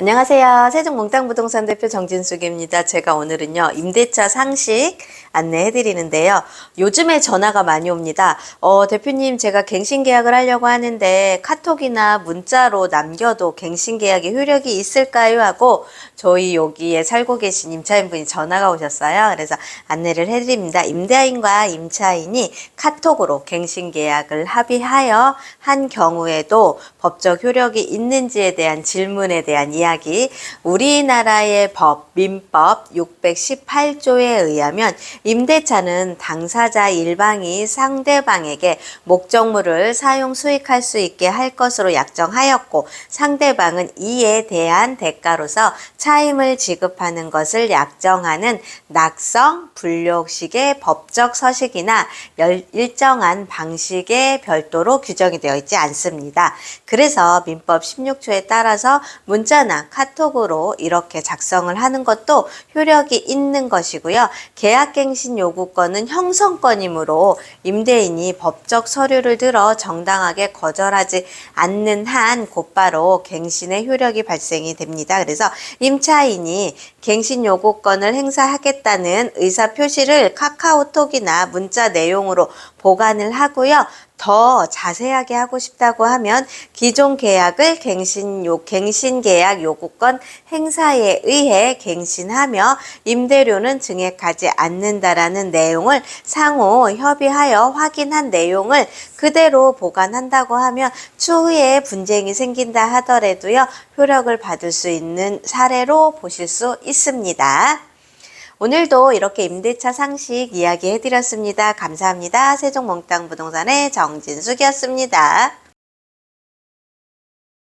안녕하세요. 세종몽땅부동산 대표 정진숙입니다. 제가 오늘은요, 임대차 상식 안내해 드리는데요. 요즘에 전화가 많이 옵니다. 어, 대표님, 제가 갱신 계약을 하려고 하는데 카톡이나 문자로 남겨도 갱신 계약이 효력이 있을까요? 하고 저희 여기에 살고 계신 임차인분이 전화가 오셨어요. 그래서 안내를 해 드립니다. 임대인과 임차인이 카톡으로 갱신 계약을 합의하여 한 경우에도 법적 효력이 있는지에 대한 질문에 대한 이야기. 우리나라의 법, 민법 618조에 의하면 임대차는 당사자 일방이 상대방에게 목적물을 사용 수익할 수 있게 할 것으로 약정하였고 상대방은 이에 대한 대가로서 차임을 지급하는 것을 약정하는 낙성, 불력식의 법적 서식이나 열- 일정한 방식의 별도로 규정이 되어 있지 않습니다. 그래서 민법 16조에 따라서 문자나 카톡으로 이렇게 작성을 하는 것도 효력이 있는 것이고요. 계약갱신 요구권은 형성권이므로 임대인이 법적 서류를 들어 정당하게 거절하지 않는 한 곧바로 갱신의 효력이 발생이 됩니다. 그래서 임차인이 갱신 요구권을 행사하겠다는 의사 표시를 카카오톡이나 문자 내용으로 보관을 하고요. 더 자세하게 하고 싶다고 하면 기존 계약을 갱신 요 갱신 계약 요구권 행사에 의해 갱신하며 임대료는 증액하지 않는다라는 내용을 상호 협의하여 확인한 내용을 그대로 보관한다고 하면 추후에 분쟁이 생긴다 하더라도요 효력을 받을 수 있는 사례로 보실 수 있습니다. 오늘도 이렇게 임대차 상식 이야기 해드렸습니다. 감사합니다. 세종몽땅 부동산의 정진숙이었습니다.